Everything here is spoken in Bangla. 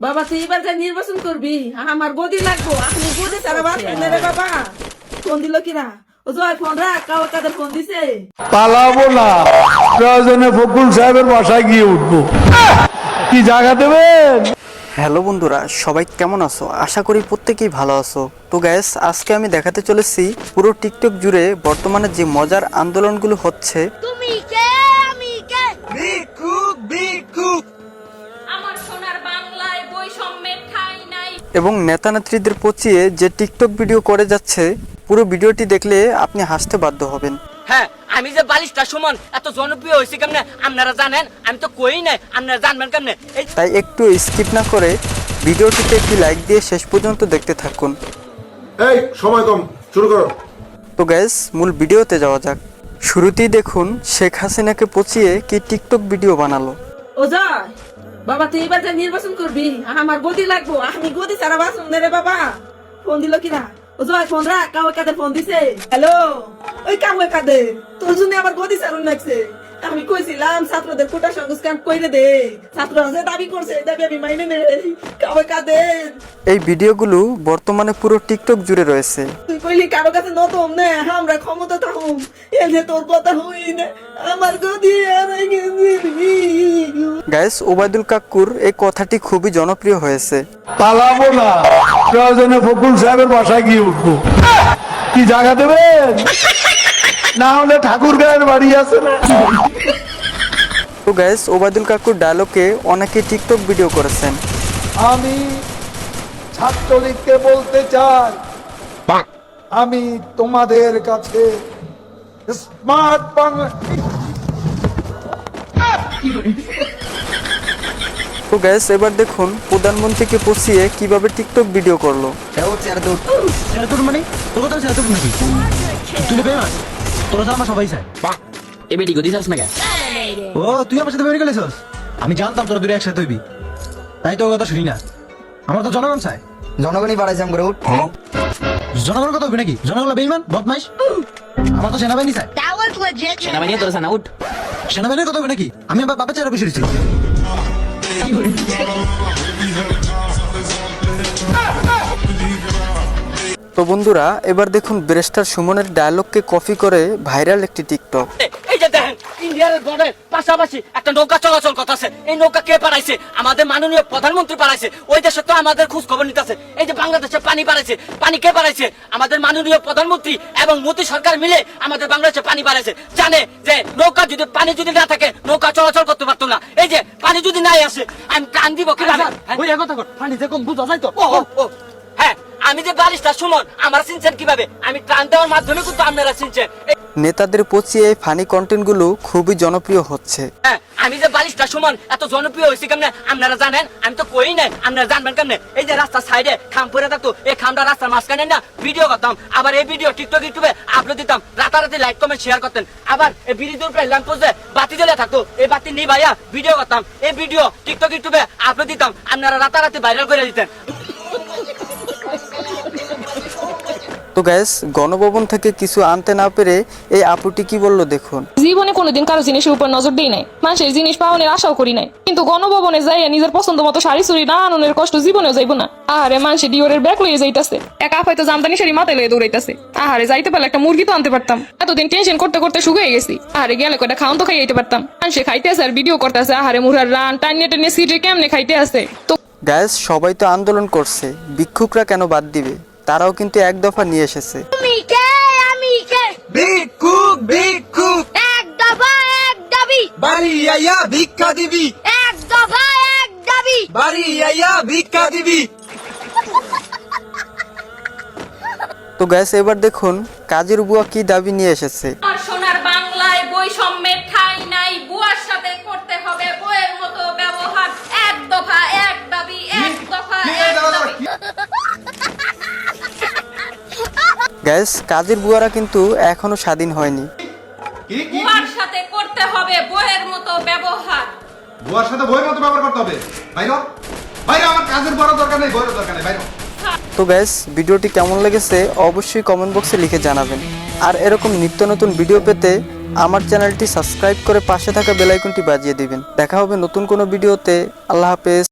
বাবা তুই এবার যা নির্বাচন করবি আমার গদি লাগবো আপনি গদি রে বাবা। ফোন দিল কিনা? অজয় ফোন রাখ কাউ কাদের ফোন দিছে? পালাবো না। প্রয়োজনে ফকুল সাহেবের বাসায় গিয়ে উঠবো। কি জায়গা দেবেন? হ্যালো বন্ধুরা সবাই কেমন আছো? আশা করি প্রত্যেকেই ভালো আছো। তো গ্যাস আজকে আমি দেখাতে চলেছি পুরো টিকটক জুড়ে বর্তমানে যে মজার আন্দোলনগুলো হচ্ছে। তুমি কে? এবং নেতা নেত্রীদের পচিয়ে যে টিকটক ভিডিও করে যাচ্ছে পুরো ভিডিওটি দেখলে আপনি হাসতে বাধ্য হবেন। হ্যাঁ আমি যে বালিশটা সুমন এত জনপ্রিয় হয়েছে কেমনে? আপনারা জানেন আমি তো কই নাই আপনারা জানবেন কেমনে? তাই একটু স্কিপ না করে ভিডিওটিতে একটি লাইক দিয়ে শেষ পর্যন্ত দেখতে থাকুন। এই সময় কম শুরু করো। তো গ্যাস মূল ভিডিওতে যাওয়া যাক। শুরুতেই দেখুন শেখ হাসিনাকে পচিয়ে কি টিকটক ভিডিও বানালো। অজয় বাবা, তুই এবার যা নির্বাচন করবি? আমার গদি লাগবো। আমি গদি ছাড়া বাসন রে বাবা। ফোন দিল কিনা অজয় ফোন রাখ কাউ কাদের ফোন দিছে। হ্যালো? ওই কাউ কাদের তোর জন্য আমার গদি ছাড়ুন লাগছে। আমি কইছিলাম ছাত্রদের কোটা সংস্কার কইরে দে। ছাত্ররা যে দাবি করছে এই দাবি আমি মাইনে নেই। কাউ কাদের এই ভিডিওগুলো বর্তমানে পুরো টিকটক জুড়ে রয়েছে। তুই কইলি কারও কাছে নতম না আমরা ক্ষমতা থাকুম এ যে তোর কথা হই না আমার গদি আর গ্যাস ওবায়দুল কাকুর এই কথাটি খুবই জনপ্রিয় হয়েছে। পালাবো না। প্রয়োজনে ফকুল সাহেবের বাসায় গিয়ে উঠবো। কি জায়গা দেবেন? না হলে ঠাকুর গায়ের বাড়ি আছে না। তো গ্যাস ওবায়দুল কাকুর ডায়লগে অনেকে টিকটক ভিডিও করেছেন। আমি ছাত্রলীগকে বলতে চাই। আমি তোমাদের কাছে স্মার্ট বাংলা তো গ্যাস এবার দেখুন প্রধানমন্ত্রীকে পচিয়ে কীভাবে টিকটক ভিডিও করল। তোর মানে তোর কথা তো আমার সবাই চাই এ বেটি যাস না কেন ও তুই আমার সাথে বেরিয়ে গেছিস আমি জানতাম তোরা দুটো একসাথে হইবি। তাই তো কথা শুনি না। আমার তো জনগণ চাই জনগণই বাড়াইছাম করে উঠ। জনগণের কথা হবে নাকি? জনগণ বেইমান বদমাইশ? আমার তো সেনাবাহিনী চাই. সেনাবাহিনী তোর সানা উঠ। সেনাবাহিনীর কথা হবে নাকি? আমি আমার বাপের চেয়ারে বসে তো বন্ধুরা এবার দেখুন ব্রেস্টার সুমনের ডায়লগকে কপি করে ভাইরাল একটি টিকটক এই যে দেখেন ইন্ডিয়ার বর্ডার পাশাপাশি একটা নৌকা চলাচল করতেছে। এই নৌকা কে পাঠাইছে আমাদের মাননীয় প্রধানমন্ত্রী পাঠাইছে ওই দেশে তো আমাদের খোঁজ খবর নিতেছে। এই যে বাংলাদেশে পানি বাড়াইছে পানি কে বাড়াইছে? আমাদের মাননীয় প্রধানমন্ত্রী এবং মোদী সরকার মিলে আমাদের বাংলাদেশে পানি বাড়াইছে। জানে যে নৌকা যদি পানি যদি না থাকে নৌকা চলাচল করতে পারতো না। এই যে পানি যদি নাই আসে আমি প্রাণ দিব কীভাবে? ওই কথা পানি যে কম বুঝা যায় তো। ও, ও, ও, আমি যে বারিশটা সুমন আমার চিনছেন কীভাবে? আমি প্রাণ দেওয়ার মাধ্যমে কিন্তু আপনারা চিনছেন। নেতাদের পচিয়ে এই ফানি কন্টেন্টগুলো খুবই জনপ্রিয় হচ্ছে। হ্যাঁ, আমি যে বালিশটা সমান এত জনপ্রিয় হয়েছি কেমনে? আপনারা জানেন? আমি তো কই নাই আপনারা জানবেন কেমনে? এই যে রাস্তার সাইডে খাম পরে থাকতো এই খামটা রাস্তার মাঝখানে না ভিডিও করতাম। আবার এই ভিডিও টিকটক ইউটিউবে আপলোড দিতাম। রাতারাতি লাইক কমেন্ট শেয়ার করতেন। আবার এই বিদ্যুৎ ল্যাম্প পোস্টে বাতি জ্বলে থাকতো। এই বাতি নিয়ে ভাইয়া ভিডিও করতাম। এই ভিডিও টিকটক ইউটিউবে আপলোড দিতাম। আপনারা রাতারাতি ভাইরাল করে দিতেন। তো গ্যাস গণভবন থেকে কিছু আনতে না পেরে এই আপুটি কি বলল দেখুন। জীবনে কোনোদিন কারও জিনিসের উপর নজর দিই নাই। মানুষের জিনিস পাওয়ানোর আশাও করি নাই। কিন্তু গণভবনে যাইয়া নিজের পছন্দ মতো শাড়ি চুরি না আননের কষ্ট জীবনেও যাইব না। আহারে মানুষে ডিওরের ব্যাগ লইয়ে যাইতাছে। এক আপ হয়তো জামদানি শাড়ি মাথায় লইয়ে দৌড়াইতাছে। আহারে যাইতে পারলে একটা মুরগি তো আনতে পারতাম। এতদিন টেনশন করতে করতে শুকিয়ে গেছি। আহারে গেলে কয়টা খাওয়ান তো খাইতে পারতাম। মানুষে খাইতে আছে আর ভিডিও করতেছে। আহারে মুরার রান টাইনে টেনে সিটে কেমনে খাইতে আছে? তো গ্যাস সবাই তো আন্দোলন করছে। ভিক্ষুকরা কেন বাদ দিবে? তারাও কিন্তু এক দফা নিয়ে এসেছে। তুমি কে? আমি কে? ভিক্ষুক ভিক্ষুক এক দফা এক দাবি। বাড়ি আইয়া ভিক্ষা দিবি। এক দফা এক দাবি। বাড়ি আইয়া ভিক্ষা দিবি। তো গ্যাস এবার দেখুন কাজের বুয়া কি দাবি নিয়ে এসেছে। সোনার বাংলায় বৈষম্যের ঠাঁই নাই বুয়ার গ্যাস কাজের বুয়ারা কিন্তু এখনও স্বাধীন হয়নি। বুয়ার সাথে করতে হবে বইয়ের মতো ব্যবহার। বুয়ার সাথে বইয়ের মতো ব্যবহার করতে হবে। বাইর। বাইরে আমার কাজের বড় দরকার নেই বইয়ের দরকার নেই বাইর। তো গ্যাস ভিডিওটি কেমন লেগেছে অবশ্যই কমেন্ট বক্সে লিখে জানাবেন। আর এরকম নিত্য নতুন ভিডিও পেতে আমার চ্যানেলটি সাবস্ক্রাইব করে পাশে থাকা বেলাইকনটি বাজিয়ে দিবেন। দেখা হবে নতুন কোনো ভিডিওতে আল্লাহ হাফেজ।